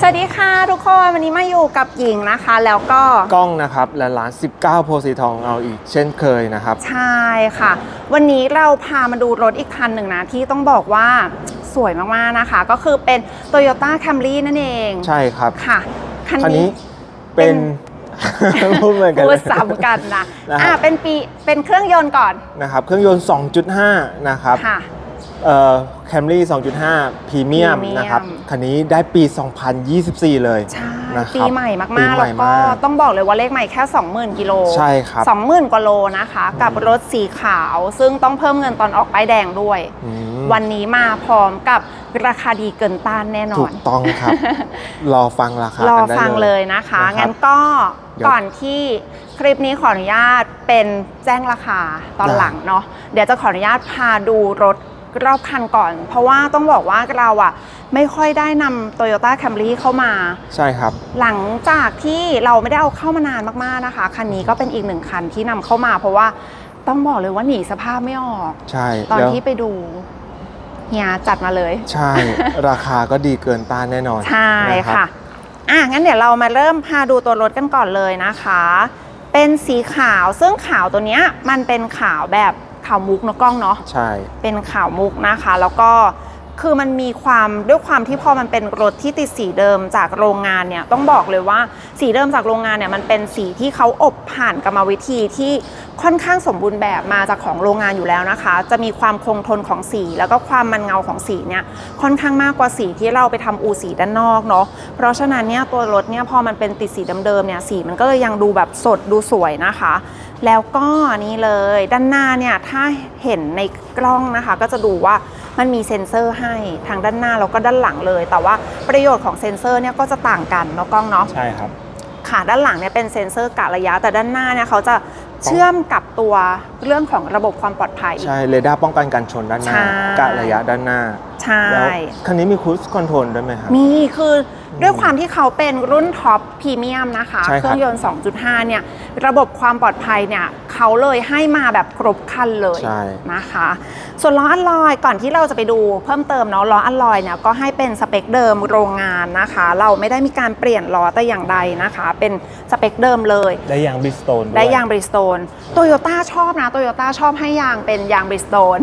สวัสดีค่ะทุกคน วันนี้มาอยู่กับหญิงนะคะ แล้วก็กล้องนะครับและร้าน 19 โพสีทองเอาอีกเช่นเคยนะครับ ใช่ค่ะ วันนี้เราพามาดูรถอีกคันหนึ่งนะ ที่ต้องบอกว่าสวยมากๆนะคะ ก็คือเป็น Toyota Camry นั่นเองใช่ครับค่ะ คันคันนี้นี้เป็นพูดเหมือนกันพูเลดยซ้ำกันนะนะฮะอ่าเป็นปีเป็นเครื่องยนต์ก่อนนะครับ เครื่องยนต์ 2.5 นะครับ ค่ะเอ่อ Camry 2.5พรีเมียม Premium นะครับ คันนี้ได้ปี 2024 เลยใช่นะครับปีใหม่ปีมากๆ ใหม่แล้วก็มากต้องบอกเลยว่าเลขใหม่แค่ 20,000 กิโลใช่ครับ 20,000กว่าโลนะคะ กับรถสีขาวซึ่งต้องเพิ่มเงินตอนออกป้ายแดงด้วย อืมวันนี้มาพร้อมกับราคาดีเกินต้านแน่นอถูน กต้องครับ รอฟังราคารอกันได้ ฟังเลยนะคะ นะครับงั้นก็เดี๋ยวก่อนที่คลิปนี้ขออนุญาตเป็นแจ้งราคาตอนได้ หลังเนาะเดี๋ยวจะขออนุญาตพาดูรถ รอบคันก่อน เพราะว่าต้องบอกว่าเราอะไม่ค่อยได้นำ Toyota Camry เข้ามา ใช่ครับ หลังจากที่เราไม่ได้เอาเข้ามานานมากๆนะคะ คันนี้ก็เป็นอีกหนึ่งคันที่นำเข้ามา เพราะว่าต้องบอกเลยว่าหนีสภาพไม่ออก ใช่ตอนแล้วที่ไปดูเฮียจัดมาเลย ใช่ ราคาก็ดีเกินต้านแน่นอน ใช่นรับค่ะอะ งั้นเดี๋ยวเรามาเริ่มพาดูตัวรถกันก่อนเลยนะคะ เป็นสีขาวซึ่งขาวตัวเนี้ยมันเป็นขาวแบบ ขาวมุกเนอะกล้องเนาะใช่ เป็นขาวมุกนะคะ แล้วก็คือมันมีความด้วยความที่พอมันเป็นรถที่ติดสีเดิมจากโรงงานเนี่ยต้องบอกเลยว่าสีเดิมจากโรงงานเนี่ยมันเป็นสีที่เขาอบผ่านกรรมวิธีที่ค่อนข้างสมบูรณ์แบบมาจากของโรงงานอยู่แล้วนะคะ จะมีความคงทนของสี แล้วก็ความมันเงาของสีเนี่ยค่อนข้างมากกว่าสีที่เราไปทำอูสีด้านนอกเนาะเพราะฉะนั้นเนี่ยตัวรถเนี่ยพอมันเป็นติดสีเดิมๆเนี่ยสีมันก็เลยยังดูแบบสดดูสวยนะคะ แล้วก็นี่เลยด้านหน้าเนี่ยถ้าเห็นในกล้องนะคะ ก็จะดูว่ามันมีเซ็นเซอร์ให้ทางด้านหน้าแล้วก็ด้านหลังเลย แต่ว่าประโยชน์ของเซ็นเซอร์เนี่ยก็จะต่างกันเนาะกล้องเนาะใช่ครับค่ะด้านหลังเนี่ยเป็นเซ็นเซอร์กะระยะ แต่ด้านหน้าเนี่ยเขาจะเชื่อมกับตัวเรื่องของระบบความปลอดภัย ใช่เรดาร์ป้องกันการชนด้านหน้าใช่กะระยะด้านหน้าใช่แล้วคันนี้มีคู i คอนโทรลด้วยไหมครับมีคือ ด้วยความที่เขาเป็นรุ่นท็อปพรีเมียมนะคะ ใช่ครับ เครื่องยนต์ 2.5 เนี่ย ระบบความปลอดภัยเนี่ย เขาเลยให้มาแบบครบครันเลยใช่ นะคะ ส่วนล้ออัลลอยก่อนที่เราจะไปดูเพิ่มเติมเนาะล้ออัลลอยเนี่ยก็ให้เป็นสเปคเดิมโรงงานนะคะ เราไม่ได้มีการเปลี่ยนล้อแต่อย่างใดนะคะ เป็นสเปคเดิมเลย ได้ยางบิสโตนได้ยางบริสโตนโตโยต้าชอบนะโตโยต้าชอบให้ยางเป็นยางบริสโตน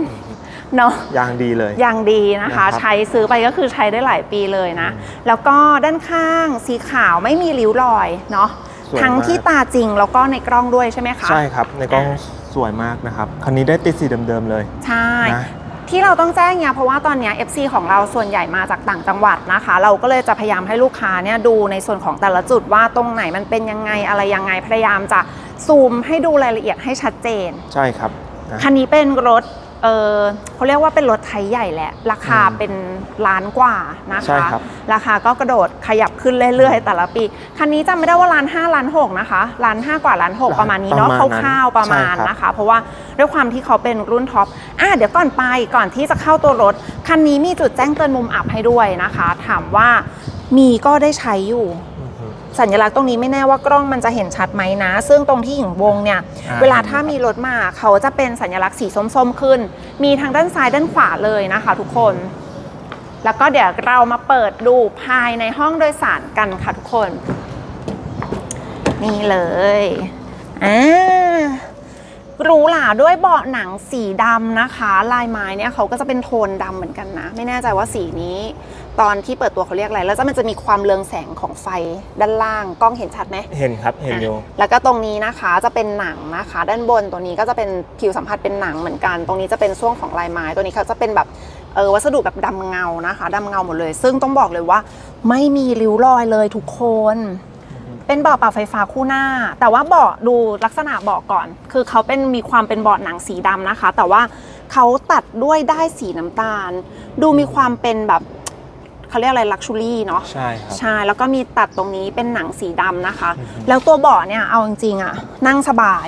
เนาะยางดีเลย ยางดีนะคะ นะครับ ใช้ซื้อไปก็คือใช้ได้หลายปีเลยนะ แล้วก็ด้านข้างสีขาวไม่มีริ้วรอยเนาะสวยทั้งมากที่ตาจริงแล้วก็ในกล้องด้วยใช่ไหมคะ ใช่ครับ ในกล้องสวยมากนะครับ คันนี้ได้ติดสีเดิมๆเลยใช่ นะ ที่เราต้องแจ้งเนี่ยเพราะว่าตอนเนี้ย FC ของเราส่วนใหญ่มาจากต่างจังหวัดนะคะ เราก็เลยจะพยายามให้ลูกค้าเนี่ยดูในส่วนของแต่ละจุดว่าตรงไหนมันเป็นยังไงอะไรยังไงพยายามจะซูมให้ดูรายละเอียดให้ชัดเจน ใช่ครับนะคันนี้เป็นรถ เออเขาเรียกว่าเป็นรถไทยใหญ่แหละ ราคาอืมเป็นล้านกว่านะใช่คะครับ ราคาก็กระโดดขยับขึ้นเรื่อยๆ แต่ละปี คันนี้จำไม่ได้ว่าล้านห้าล้านหกนะคะล้านห้ากว่าล้านหกประมาณนี้เนาะประมาณนั้นคร่าวๆประมาณใช่ครับ นะคะ เพราะว่าด้วยความที่เขาเป็นรุ่นท็อปอะเดี๋ยวก่อนไปก่อนที่จะเข้าตัวรถ คันนี้มีจุดแจ้งเตือนมุมอับให้ด้วยนะคะ ถามว่ามีก็ได้ใช้อยู่อือฮึ สัญลักษณ์ตรงนี้ไม่แน่ว่ากล้องมันจะเห็นชัดไหมนะ ซึ่งตรงที่หญิงวงเนี่ยอ่าเวลาถ้ามีรถมาเขาจะเป็นสัญลักษณ์สีส้มๆขึ้น มีทางด้านซ้ายด้านขวาเลยนะคะ ทุกคน แล้วก็เดี๋ยวเรามาเปิดดูภายในห้องโดยสารกันค่ะทุกคน นี่เลยอ่าหรูหราด้วยเบาะหนังสีดำนะคะ ลายไม้เนี่ยเขาก็จะเป็นโทนดำเหมือนกันนะ ไม่แน่ใจว่าสีนี้ ตอนที่เปิดตัวเขาเรียกอะไร แล้วจะมันจะมีความเรืองแสงของไฟด้านล่างกล้องเห็นชัดไหมเห็นครับเห็นอยู่อะแล้วก็ตรงนี้นะคะจะเป็นหนังนะคะ ด้านบนตัวนี้ก็จะเป็นผิวสัมผัสเป็นหนังเหมือนกัน ตรงนี้จะเป็นช่วงของลายไม้ ตัวนี้เขาจะเป็นแบบเออวัสดุแบบดำเงานะคะดำเงาหมดเลย ซึ่งต้องบอกเลยว่า ไม่มีริ้วรอยเลยทุกคน เป็นเบาะปรับไฟฟ้าคู่หน้า แต่ว่าเบาะดูลักษณะเบาะก่อน คือเขาเป็นมีความเป็นเบาะหนังสีดำนะคะ แต่ว่าเขาตัดด้วยได้ายสีน้ำตาล ดูมีความเป็นแบบ เขาเรียกอะไรลักชูรี่เนาะใช่ครับ ใช่แล้วก็มีตัดตรงนี้เป็นหนังสีดำนะคะอือฮึแล้วตัวเบาะเนี่ยเอาจริงๆอะนั่งสบาย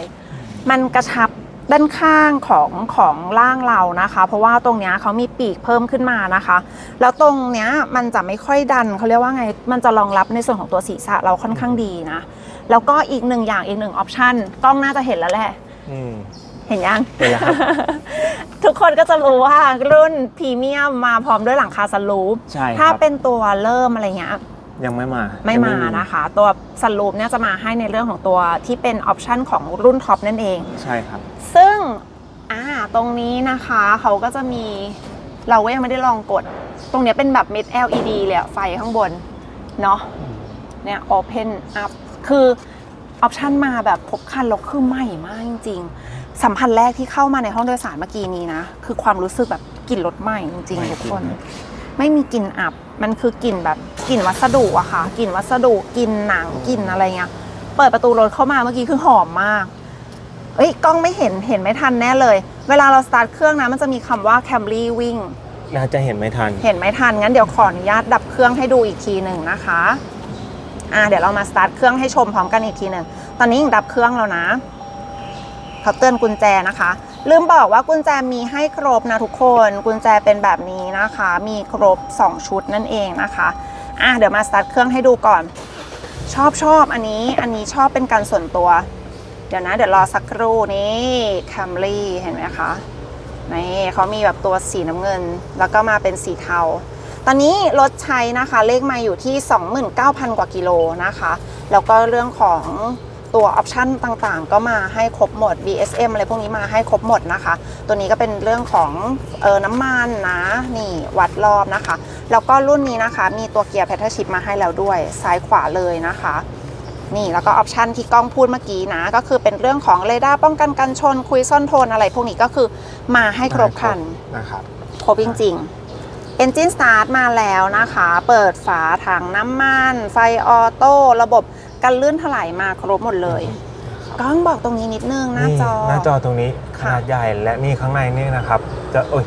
มันกระชับด้านข้างของของร่างเรานะคะ เพราะว่าตรงเนี้ยเขามีปีกเพิ่มขึ้นมานะคะ แล้วตรงเนี้ยมันจะไม่ค่อยดันเขาเรียกว่าไงมันจะรองรับในส่วนของตัวศีรษะเราค่อนข้างดีนะ แล้วก็อีกหนึ่งอย่างอีกหนึ่งออปชันกล้องน่าจะเห็นแล้วแหละ อืม เห็นยัง เห็นแล้วครับ ทุกคนก็จะรู้ว่ารุ่นพรีเมียมมาพร้อมด้วยหลังคาสลูป ใช่ครับถ้าเป็นตัวเริ่มอะไรเงี้ย ยังไม่มาไม่มานะคะ ตัวซันรูปเนี่ยจะมาให้ในเรื่องของตัวที่เป็นออปชันของรุ่นท็อปนั่นเอง ใช่ครับ ซึ่งอ่าตรงนี้นะคะเขาก็จะมีเราก็ยังไม่ได้ลองกด ตรงเนี้ยเป็นแบบเม็ด LED เลยอะไฟข้างบน เนาะเนี่ย Open Up คือออปชันมาแบบครบครันแล้วคือใหม่มากจริงๆ สัมพันธ์แรกที่เข้ามาในห้องโดยสารเมื่อกี้นี้นะ คือความรู้สึกแบบกลิ่นรถใหม่จริงใหม่ๆทุกคนจริงไม่มีกลิ่นอับ มันคือกลิ่นแบบกลิ่นวัสดุอะค่ะกลิ่นวัสดุกลิ่นหนังกลิ่นอะไรเงี้ยเปิดประตูรถเข้ามาเมื่อกี้คือหอมมากเอ้ยกล้องไม่เห็นเห็นไม่ทันแน่เลย เวลาเราสตาร์ทเครื่องนะมันจะมีคำว่า Camry วิ่งน่าจะเห็นไม่ทัน เห็นไม่ทันงั้นเดี๋ยวขออนุญาตดับเครื่องให้ดูอีกทีหนึ่งนะคะอ่าเดี๋ยวเรามาสตาร์ทเครื่องให้ชมพร้อมกันอีกทีหนึ่งตอนนี้ยังดับเครื่องแล้วนะ เขาเตือนกุญแจนะคะ ลืมบอกว่ากุญแจมีให้ครบนะทุกคน กุญแจเป็นแบบนี้นะคะ มีครบ 2 ชุดนั่นเองนะคะอะเดี๋ยวมาสตาร์ทเครื่องให้ดูก่อน ชอบชอบอันนี้อันนี้ชอบเป็นการส่วนตัว เดี๋ยวนะ เดี๋ยวรอสักครู่นี่แคมรี่เห็นไหมคะนี่เขามีแบบตัวสีน้ำเงิน แล้วก็มาเป็นสีเทา ตอนนี้รถใช้นะคะเลขมาอยู่ที่ 29,000 กว่ากิโลนะคะ แล้วก็เรื่องของ ตัวออปชันต่างๆ ก็มาให้ครบหมด BSM อะไรพวกนี้มาให้ครบหมดนะคะ ตัวนี้ก็เป็นเรื่องของเออน้ำมันนะนี่วัดรอบนะคะ แล้วก็รุ่นนี้นะคะมีตัวเกียร์แพทเทิร์ชิพมาให้แล้วด้วยซ้ายขวาเลยนะคะนี่แล้วก็ออปชันที่กล้องพูดเมื่อกี้นะ ก็คือเป็นเรื่องของเรดาร์ป้องกันกันชน คุยซ่อนโทนอะไร พวกนี้ก็คือมาให้ครบครันนะครับครบจริงๆ Engine Start มาแล้วนะคะ เปิดฝาถังน้ำมัน ไฟออโต้ระบบ กันลื่นถลายมาครบหมดเลยกล้องบอกตรงนี้นิดนึงหน้าจอ หน้าจอตรงนี้ขค่ะนาดใหญ่และนี่ข้างในนี่นะครับ จะโอ้ย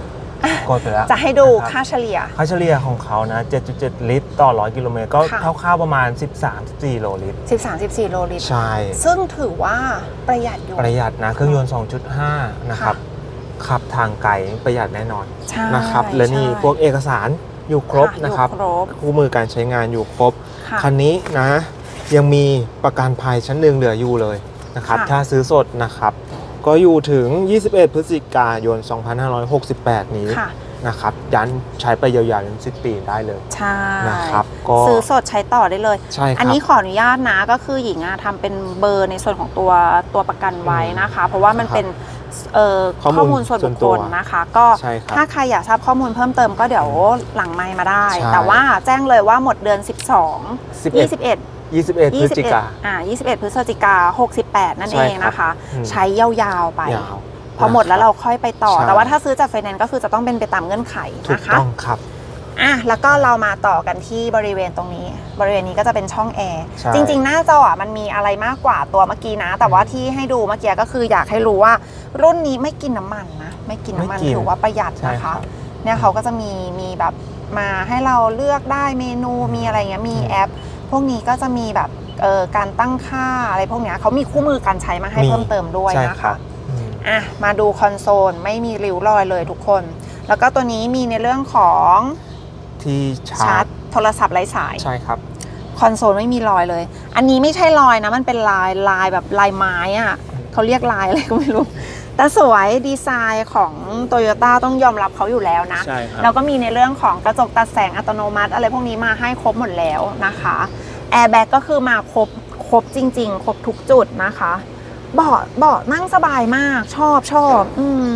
กดไปแล้วจะให้ดูนะครับค่าเฉลี่ย ค่าเฉลี่ยของเขานะ 7.7 ลิตร ต่อ 100 กิโลเมตร ก็ค่ะคร่าวๆประมาณ 13-14 โลลิตร 13-14 โลลิตร ใช่ ซึ่งถือว่าประหยัดอยู่ ประหยัดนะ เครื่องยนต์ 2.5 นะครับ ขับทางไกลประหยัดแน่นอนใช่นะครับ และนี่ใช่พวกเอกสารอยู่ครบอยู่นะครับครบคู่มือการใช้งานอยู่ครบค่ะคันนี้นะ ยังมีประกันภัยชั้นหนึ่งเหลืออยู่เลยนะครับ ค่ะ ถ้าซื้อสดนะครับ ก็อยู่ถึง 21 พฤศจิกายน 2568 นี้ค่ะ นะครับยันใช้ไปยาวๆจนสิ้นปีได้เลยใช่นะครับ ก็ซื้อสดใช้ต่อได้เลย ใช่คอันรับ นี้ขออนุญาตนะก็คือหญิงอะทำเป็นเบอร์ในส่วนของตัวตัวประกันไว้นะคะ เพราะว่ามันครับเป็นเอ่อข้อมูลข้อมูลส่วนส่บุวนคตัควลนะคะ ก็ใช่ครับถ้าใครอยากทราบข้อมูลเพิ่มเติมก็เดี๋ยวหลังไมค์มาได้ ใช่ แต่ว่าแจ้งเลยว่าหมดเดือน 12 11 21 21 พฤศจิกาอ่า21 พฤศจิกา 68 นั่นใช่เองครับนะคะอืมใช้ยาวๆไปยาวพอหมดแล้วเราค่อยไปต่อใช่แต่ว่าถ้าซื้อจากไฟแนนซ์ก็คือจะต้องเป็นไปตามเงื่อนไขถูกนะคะต้องครับอะแล้วก็เรามาต่อกันที่บริเวณตรงนี้ บริเวณนี้ก็จะเป็นช่องแอร์ใช่จริง ๆ หน้าจออะมันมีอะไรมากกว่าตัวเมื่อกี้นะ แต่ว่าที่ให้ดูเมื่อกี้ก็คืออยากให้รู้ว่า รุ่นนี้ไม่กินน้ำมันนะ ไม่กินน้ำมันไม่กินถือว่าประหยัดใช่นะครัคะบเนี่ยเขาก็จะมีมีแบบมาให้เราเลือกได้เมนูมีอะไรเงี้ยมีแอป พวกนี้ก็จะมีแบบเอ่อการตั้งค่าอะไรพวกเนี้ยเขามีคู่มือการใช้มาให้เพิ่มเติมด้วยใช่นะครัคะ บอืม อะมาดูคอนโซลไม่มีริ้วรอยเลยทุกคน แล้วก็ตัวนี้มีในเรื่องของที่ชาชาร์ร์จจโทรศัพท์ไร้สาย ใช่ครับ คอนโซลไม่มีรอยเลย อันนี้ไม่ใช่รอยนะ มันเป็นลายลายแบบลายไม้อะเขาเรียกลายอะไรก็ไม่รู้ แต่สวยดีไซน์ของโตโยต้าต้องยอมรับเขาอยู่แล้วนะ ใช่ครับ แล้วก็มีในเรื่องของกระจกตัดแสงอัตโนมัติ อะไรพวกนี้มาให้ครบหมดแล้วนะคะ แอร์แบ็กก็คือมาครบครบจริง ๆ ครบทุกจุดนะคะเบาะเบาะนั่งสบายมากชอบชอบอืม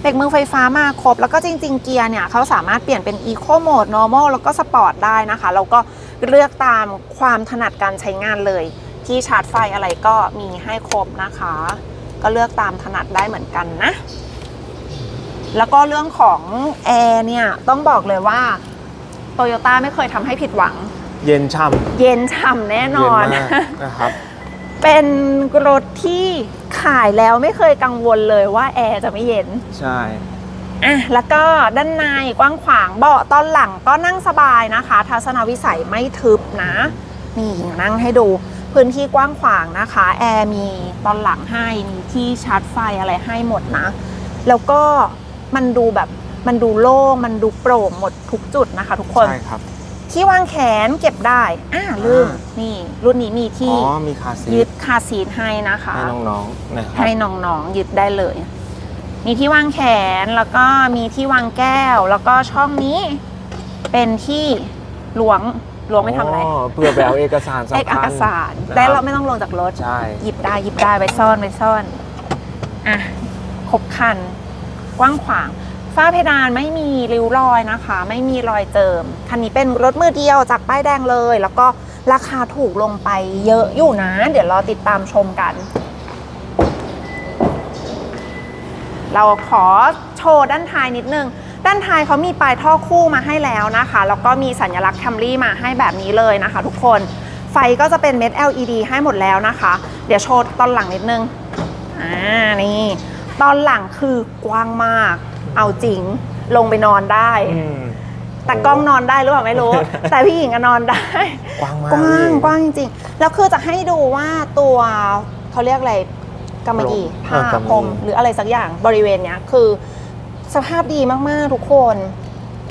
เบรกมือไฟฟ้ามาครบ แล้วก็จริง ๆ เกียร์เนี่ยเขาสามารถเปลี่ยนเป็น Eco Mode Normal แล้วก็ Sport ได้นะคะ แล้วก็เลือกตามความถนัดการใช้งานเลย ที่ชาร์จไฟอะไรก็มีให้ครบนะคะ ก็เลือกตามถนัดได้เหมือนกันนะ แล้วก็เรื่องของแอร์เนี่ย ต้องบอกเลยว่าโตโยต้าไม่เคยทำให้ผิดหวัง เย็นช่ำเย็นฉ่ำแน่นเย็อนมากนะครับ เป็นรถที่ขายแล้วไม่เคยกังวลเลยว่าแอร์จะไม่เย็น ใช่ อะแล้วก็ด้านในกว้างขวางเบาะตอนหลังก็นั่งสบายนะคะ ทัศนวิสัยไม่ทึบนะ นี่นั่งให้ดูพื้นที่กว้างขวางนะคะ แอร์มีตอนหลังให้มีที่ชาร์จไฟอะไรให้หมดนะ แล้วก็มันดูแบบมันดูโล่งมันดูโปร่งหมดทุกจุดนะคะ ทุกคน ใช่ครับ ที่วางแขนเก็บได้อ่าลืม อ่านี่ รุ่นนี้มีที่อ๋อมีคาร์ซียึทดคาร์ซีทให้นะคะ ให้น้องๆนะครับให้น้องๆยึดได้เลย มีที่วางแขนแล้วก็มีที่วางแก้ว แล้วก็ช่องนี้เป็นที่ล้วงล้วงไม่ทำอะไรเพื่อไปเอาเอกสารเอกสำคัญสารนะครับได้เราไม่ต้องลงจากรถ ใช่ หยิบได้หยิบได้ไปซ่อนไปซ่อน อะครบคัน กว้างขวาง ฝ้าเพดานไม่มีริ้วรอยนะคะ ไม่มีรอยเจิม คันนี้เป็นรถมือเดียวจากป้ายแดงเลย แล้วก็ราคาถูกลงไปเยอะอยู่นะ เดี๋ยวรอติดตามชมกัน เราขอโชว์ด้านท้ายนิดนึง ด้านท้ายเขามีปลายท่อคู่มาให้แล้วนะคะ แล้วก็มีสัญลักษณ์แคมรี่มาให้แบบนี้เลยนะคะ ทุกคน ไฟก็จะเป็นเม็ด LED ให้หมดแล้วนะคะ เดี๋ยวโชว์ตอนหลังนิดนึง อ่า นี่ ตอนหลังคือกว้างมาก เอาจริง ลงไปนอนได้ อืม แต่กล้องนอนได้หรือเปล่าไม่รู้ แต่พี่หญิงก็นอนได้ กว้างมากกว้างพี่ กว้างจริงๆ แล้วคือจะให้ดูว่าตัวเขาเรียกอะไรกำมะหยี่เอผ้าอกำมะหยี่ พรมหรืออะไรสักอย่างบริเวณเนี้ยคือสภาพดีมากๆทุกคน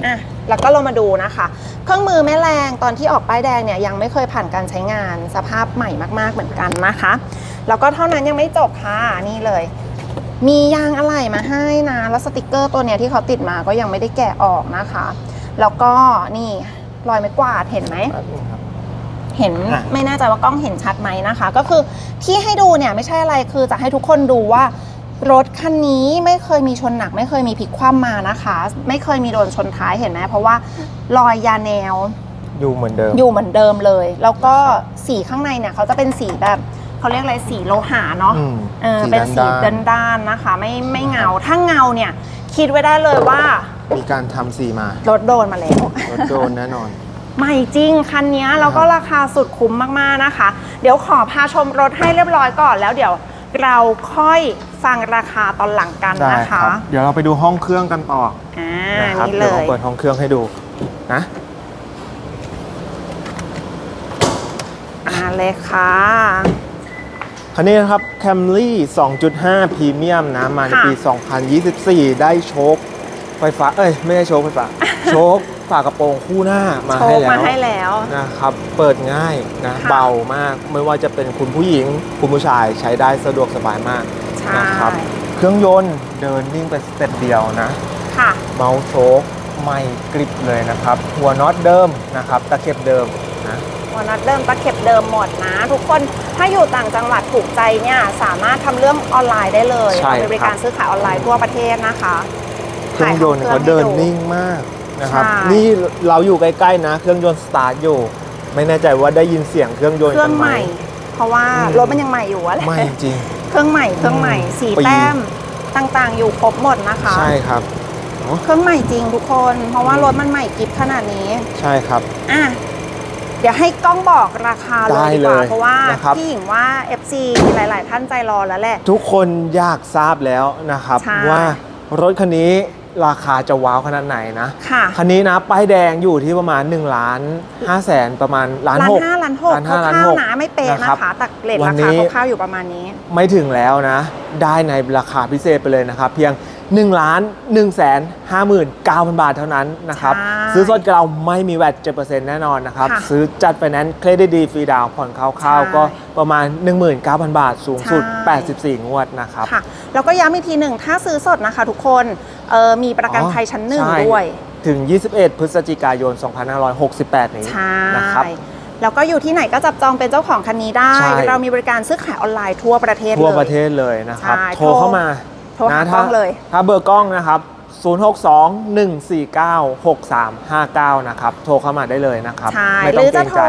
อะแล้วก็เรามาดูนะคะ เครื่องมือแม่แรงตอนที่ออกป้ายแดงเนี่ยยังไม่เคยผ่านการใช้งานสภาพใหม่มาก ๆเหมือนกันนะคะ แล้วก็เท่านั้นยังไม่จบค่ะนี่เลย มียางอะไหล่มาให้นะ แล้วสติกเกอร์ตัวเนี้ยที่เขาติดมาก็ยังไม่ได้แกะออกนะคะ แล้วก็นี่รอยไม้กวาดเห็นไหมแป๊บนึงครับเห็นอะ ไม่แน่ใจว่ากล้องเห็นชัดไหมนะคะ ก็คือที่ให้ดูเนี่ยไม่ใช่อะไรคือจะให้ทุกคนดูว่ารถคันนี้ไม่เคยมีชนหนัก ไม่เคยมีพลิกคว่ำมานะคะ ไม่เคยมีโดนชนท้ายเห็นไหมเพราะว่ารอยยาแนว อยู่เหมือนเดิม อยู่เหมือนเดิมเลย แล้วก็สีข้างในเนี่ยเขาจะเป็นสีแบบ เขาเรียกอะไรสีโลหะเนาะอืมเออสีเป็นสีด้านๆ ด้านๆนะคะ ไม่ไม่เงา ถ้าเงาเนี่ย คิดไว้ได้เลยว่ามีการทำสีมารถโดนมาแล้ว รถโดนแน่นอน ใหม่จริงคันนี้แล้วก็ราคาสุดคุ้มมาก ๆ นะคะ เดี๋ยวขอพาชมรถให้เรียบร้อยก่อนแล้วเดี๋ยวเราค่อยฟังราคาตอนหลังกันได้นะครัคะบเดี๋ยวเราไปดูห้องเครื่องกันต่ออ่านะครับนี่เลเดี๋ยวเรายเปิดห้องเครื่องให้ดูนะอ่าเลยค่ะ คันนี้นะครับ Camry 2.5 พรีเมียมนะ มาในค่ะปี 2024 ได้โชคไฟฟ้า เอ้ย ไม่ใช่โชคไฟฟ้า โชคฝากระโปรงคู่หน้ามาโชให้คแล้มาวให้แล้วนะครับ เปิดง่ายนะค่ะเบามาก ไม่ว่าจะเป็นคุณผู้หญิง คุณผู้ชายใช้ได้สะดวกสบายมากใช่นะครับ เครื่องยนต์เดินนิ่งไปสเต็ปเดียวนะค่ะเมาส์โชคใหม่กริบเลยนะครับ หัวน็อตเดิมนะครับ ตะเข็บเดิม นะหัวนัดเดิมตะเข็บเดิมหมดนะ ทุกคนถ้าอยู่ต่างจังหวัดถูกใจเนี่ยสามารถทำเรื่องออนไลน์ได้เลยใช่บริการซื้อขายออนไลน์ทั่วประเทศนะคะเครื่องยนต์เขาเดินนิ่งมากนะครับใช่นี่เราอยู่ใกล้ๆนะ เครื่องยนต์สตาร์ทอยู่ ไม่แน่ใจว่าได้ยินเสียงเครื่องยนต์เครื่กัอนงไหใหมม่ เพราะว่าอืมรถมันยังใหม่อยู่อะแหละไม่จริงเครื่องใหม่เครื่องใหม่สีปีแต้มต่างๆ อยู่ครบหมดนะคะ ใช่ครับเนอะเครื่องใหม่จริงทุกคน เพราะว่ารถมันใหม่กิฟขนาดนี้ ใช่ครับ อะ เดี๋ยวให้กล้องบอกราคาเลยได้ดีกว่าเลยเพราะว่านะครับพี่หญิงว่า FC หลาย ๆ ท่านใจรอแล้วแหละ ทุกคนอยากทราบแล้วนะครับใช่ว่ารถคันนี้ราคาจะว้าวขนาดไหนนะค่ะคันนี้นะป้ายแดงอยู่ที่ประมาณ1ล้าน5แสนประมาณล้านล้านหกห้าล้านหกล้านห้าคล้านร่าหวกๆนะไม่เป๊ะนะนะครับคะแต่เรทวัรานนี้คาคร่าวๆอยู่ประมาณนี้ ไม่ถึงแล้วนะ ได้ในราคาพิเศษไปเลยนะครับ เพียง 1ล้าน1แสน59,000 บาทเท่านั้นนะครับ ใช่ซื้อสดกับเราไม่มีแวต7%แน่นอนนะครับ ค่ะซื้อจัดไฟแนนซ์เครดิตดีฟรีดาวน์ผ่อนคร่าวใช่ๆ ก็ประมาณ 19,000 บาทสูงสุด ใช่ 84 งวดนะครับ ค่ะ แล้วก็ย้ำอีกทีหนึ่งถ้าซื้อสดนะคะทุกคนเออมีประกันอ๋อภัยชั้นหนึ่งใช่ ด้วย ถึง 21 พฤศจิกายน 2568 นี้ใช่นะครับ แล้วก็อยู่ที่ไหนก็จับจองเป็นเจ้าของคันนี้ได้ ใช่ เรามีบริการซื้อขายออนไลน์ทั่วประเทศทั่วเลยประเทศเลยนะครับ ใช่โทรเข้ามา โทรหานะกล้องเลย ถ้าเบอร์กล้องนะครับ 062-149-6359 นะครับ โทรเข้ามาได้เลยนะครับ ใช่ไม่หต้อรืงอเกรจะงโทใจ ร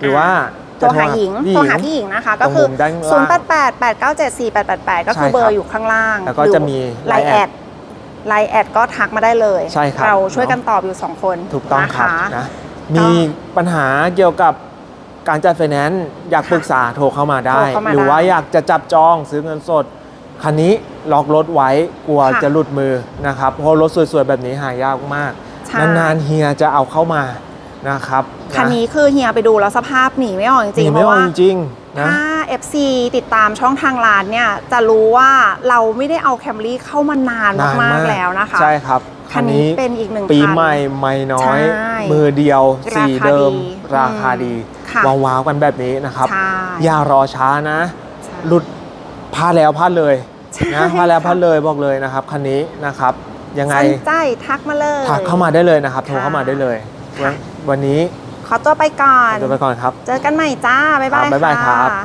หรือว่าโทรหาหญิงโทรหาพี่หญิงนะคะ ก็คือ ตรงมุมด้านล่าง 0 8 8 8 9 7 4 8 8 8 ก็คือใช่ครับเบอร์อยู่ข้างล่างแล้วก็จะมีไลน์ Line แอดไลน์แอดก็ทักมาได้เลยใช่ครับ เราช่วยกันตอบอยู่ 2 คนถูกต้องครับนะะ นะมีปัญหาเกี่ยวกับการจัดไฟแนนซ์อยากปรึกษาโทรเข้ามาได้ โทรเข้ามาหรือได้ว่าอยากจะจับจองซื้อเงินสด คันนี้ล็อกรถไว้กลัวค่ะจะหลุดมือนะครับ เพราะรถสวยๆ แบบนี้หายากมาก ใช่ นานๆเฮียจะเอาเข้ามานะครับคันนี้คือเฮียไปดูแล้วสภาพหนีไม่ออกจหรินีงๆเพไม่ราะออกว่า จริงๆนะ ถ้า FC ติดตามช่องทางร้านเนี่ย จะรู้ว่าเราไม่ได้เอาแคมรี่เข้ามานานนานมามากกๆแล้วนะคะ ใช่ครับคันนี้เป็นอีกหนึ่งปีคันใหม่ไม่น้อย ใช่มือเดียวราคาสีเดิม ดีราคาดี ค่ะ ว้าวๆกันแบบนี้นะครับ ใช่อย่ารอช้านะ ใช่ หลุด พลาดแล้วพลาดเลยใช่นะพลาดแล้วค่ะพลาดเลยบอกเลยนะครับคันนี้นะครับ ยังไงสนใจทักมาเลยทักเข้ามาได้เลยนะครับโทรค่ะเข้ามาได้เลยค่ะวันวันนี้ขอตัวไปก่อนจะไปก่อนครับ เจอกันใหม่จ้าบ๊ายบายครับบ๊ายบายครับค่ะ